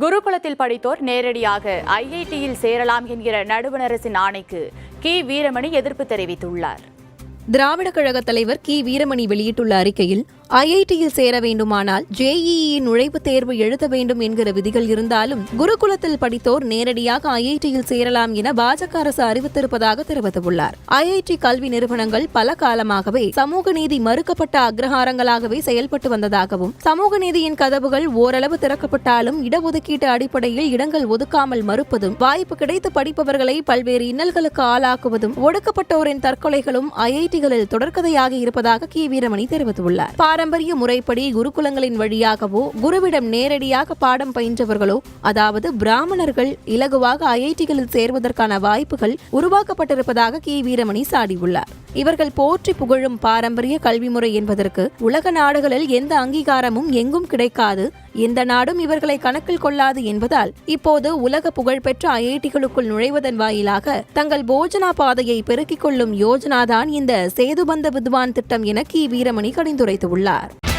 குருகுலத்தில் படித்தோர் நேரடியாக ஐஐடியில் சேரலாம் என்கிற நடுவணரசின் ஆணைக்கு கி. வீரமணி எதிர்ப்பு தெரிவித்துள்ளார். திராவிட கழக தலைவர் கி. வீரமணி வெளியிட்டுள்ள அறிக்கையில் ஐஐடியில் சேர வேண்டுமானால் ஜேஇஇ நுழைவுத் தேர்வு எழுத வேண்டும் என்கிற விதிகள் இருந்தாலும் குருகுலத்தில் படித்தோர் நேரடியாக ஐஐடியில் சேரலாம் என பாஜக அரசு அறிவித்திருப்பதாக தெரிவித்துள்ளார். ஐஐடி கல்வி நிறுவனங்கள் பல காலமாகவே சமூக நீதி மறுக்கப்பட்ட அக்ரஹாரங்களாகவே செயல்பட்டு வந்ததாகவும் சமூக நீதியின் கதவுகள் ஓரளவு திறக்கப்பட்டாலும் இடஒதுக்கீட்டு அடிப்படையில் இடங்கள் ஒதுக்காமல் மறுப்பதும் வாய்ப்பு கிடைத்து படிப்பவர்களை பல்வேறு இன்னல்களுக்கு ஆளாக்குவதும் ஒடுக்கப்பட்டோரின் தற்கொலைகளும் ஐஐடிகளில் தொடர்கதையாக இருப்பதாக கி வீரமணி தெரிவித்துள்ளார். பாரம்பரிய முறைப்படி குருகுலங்களின் வழியாகவோ குருவிடம் நேரடியாக பாடம் பயின்றவர்களோ அதாவது பிராமணர்கள் இலகுவாக ஐஐடிகளில் சேர்வதற்கான வாய்ப்புகள் உருவாக்கப்பட்டிருப்பதாக கி. வீரமணி சாடியுள்ளார். இவர்கள் போற்றி புகழும் பாரம்பரிய கல்வி முறை என்பதற்கு உலக நாடுகளில் எந்த அங்கீகாரமும் எங்கும் கிடைக்காது. எந்த நாடும் இவர்களை கணக்கில் கொள்ளாது என்பதால் இப்போது உலக புகழ்பெற்ற ஐஐடிகளுக்குள் நுழைவதன் வாயிலாக தங்கள் போஜனா பாதையை பெருக்கிக் கொள்ளும் யோஜனாதான் இந்த சேதுபந்த வித்வான் திட்டம் என கி. வீரமணி கடிந்துரைத்துள்ளார்